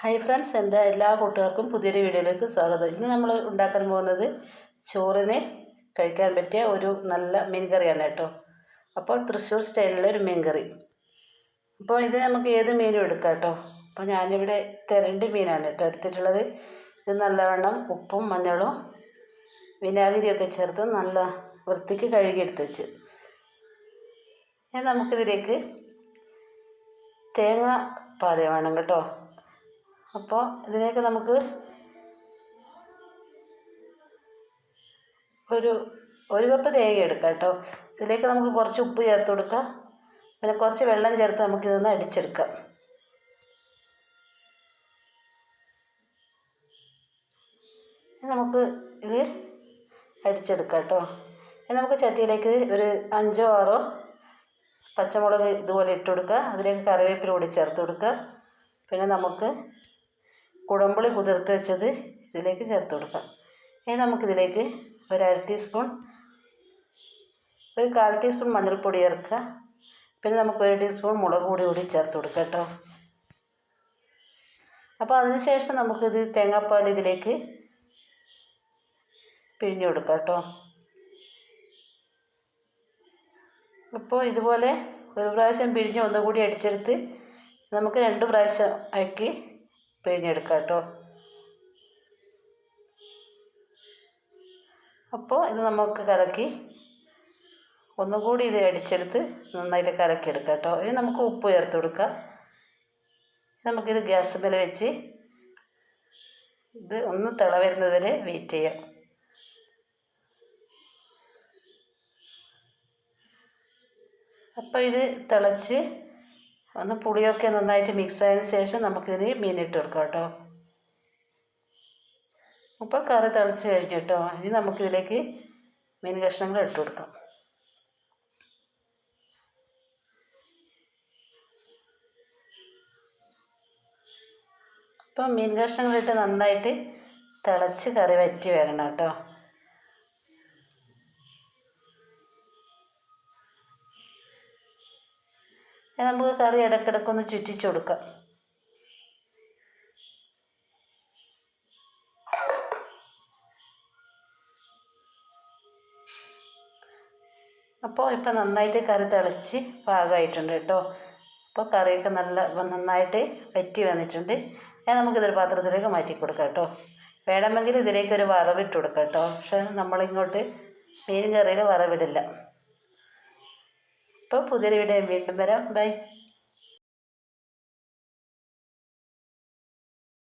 Hi friends എന്റെ എല്ലാ കൂട്ടുകാർക്കും പുതിയൊരു വീഡിയോയിലേക്ക് സ്വാഗതം. ഇന്ന് നമ്മൾ ഉണ്ടാക്കാൻ പോകുന്നത് ചോറിന് കഴിക്കാൻ പറ്റിയ ഒരു നല്ല മീൻ കറിയാണ് കേട്ടോ. അപ്പോൾ തൃശ്ശൂർ സ്റ്റൈലിലുള്ള ഒരു മീൻ കറി അപ്പോൾ ഇത് നമുക്ക് ഏത് മീനും എടുക്കാം കേട്ടോ? അപ്പോൾ ഞാനിവിടെ തെരണ്ടി മീനാണ് കേട്ടോ എടുത്തിട്ടുള്ളത്. ഇത് നല്ലവണ്ണം ഉപ്പും മഞ്ഞളും വിനാഗിരിയൊക്കെ ചേർത്ത് നല്ല വൃത്തിക്ക് കഴുകിയെടുത്ത് വെച്ച്. നമുക്കിതിലേക്ക് തേങ്ങ പാൽ വേണം കേട്ടോ. അപ്പോൾ ഇതിനെയൊക്കെ നമുക്ക് ഒരു ഒരു കപ്പ് തേങ്ങ എടുക്കാം കേട്ടോ. ഇതിലേക്ക് നമുക്ക് കുറച്ച് ഉപ്പ് ചേർത്ത് കൊടുക്കാം. പിന്നെ കുറച്ച് വെള്ളം ചേർത്ത് നമുക്കിതൊന്ന് അടിച്ചെടുക്കാം. നമുക്ക് ഇത് അടിച്ചെടുക്കാം കേട്ടോ. നമുക്ക് ചട്ടിയിലേക്ക് ഒരു അഞ്ചോ ആറോ പച്ചമുളക് ഇതുപോലെ ഇട്ട് കൊടുക്കുക അതിലേക്ക് കറിവേപ്പില കൂടി ചേർത്ത് കൊടുക്കുക പിന്നെ നമുക്ക് കുടമ്പുളി കുതിർത്ത് വെച്ചത് ഇതിലേക്ക് ചേർത്ത് കൊടുക്കാം. ഇനി നമുക്കിതിലേക്ക് ഒരു അര ടീസ്പൂൺ ഒരു കാൽ ടീസ്പൂൺ മഞ്ഞൾപ്പൊടി ചേർക്കുക. പിന്നെ നമുക്ക് ഒരു ടീസ്പൂൺ മുളക് പൊടി കൂടി ചേർത്ത് കൊടുക്കാം കേട്ടോ. അപ്പോൾ അതിനുശേഷം നമുക്കിത് തേങ്ങാപ്പാൽ ഇതിലേക്ക് പിഴിഞ്ഞു കൊടുക്കുക കേട്ടോ. അപ്പോൾ ഇതുപോലെ ഒരു പ്രാവശ്യം പിഴിഞ്ഞ് ഒന്നുകൂടി അടിച്ചെടുത്ത് നമുക്ക് രണ്ട് പ്രാവശ്യം ആക്കി പിഴിഞ്ഞെടുക്കാം കേട്ടോ. അപ്പോൾ ഇത് നമുക്ക് കലക്കി ഒന്നുകൂടി ഇത് അടിച്ചെടുത്ത് നന്നായിട്ട് കലക്കിയെടുക്കാം കേട്ടോ. ഇനി നമുക്ക് ഉപ്പ് ചേർത്ത് കൊടുക്കാം. നമുക്കിത് ഗ്യാസ് മേലെ വെച്ച് ഇത് ഒന്ന് തിള വരുന്നത് വരെ വെയിറ്റ് ചെയ്യാം. അപ്പോൾ ഇത് തിളച്ച് ഒന്ന് പുളിയൊക്കെ നന്നായിട്ട് മിക്സ് ആയതിനു ശേഷം നമുക്കിതിന് മീനിട്ട് കൊടുക്കാം കേട്ടോ. അപ്പോൾ കറി തിളച്ച് കഴിഞ്ഞു കേട്ടോ. ഇനി നമുക്കിതിലേക്ക് മീൻ കഷ്ണങ്ങൾ ഇട്ട് കൊടുക്കാം. അപ്പം മീൻ കഷ്ണങ്ങളിട്ട് നന്നായിട്ട് തിളച്ച് കറി വറ്റി വരണം കേട്ടോ. നമുക്ക് കറി ഇടയ്ക്കിടയ്ക്കൊന്ന് ചുറ്റിച്ചു കൊടുക്കാം. അപ്പോൾ ഇപ്പം നന്നായിട്ട് കറി തിളച്ച് പാകമായിട്ടുണ്ട് കേട്ടോ. അപ്പോൾ കറിയൊക്കെ നല്ല നന്നായിട്ട് വറ്റി വന്നിട്ടുണ്ട്. ഞാൻ നമുക്കിതൊരു പാത്രത്തിലേക്ക് മാറ്റി കൊടുക്കാം കേട്ടോ. വേണമെങ്കിൽ ഇതിലേക്ക് ഒരു വറവിട്ട് കൊടുക്കാം കേട്ടോ. പക്ഷേ നമ്മളിങ്ങോട്ട് മീൻ കറിയിൽ വറവിടില്ല. അപ്പോൾ പുതിയൊരു വീഡിയോ വീണ്ടും വരാം. ബൈ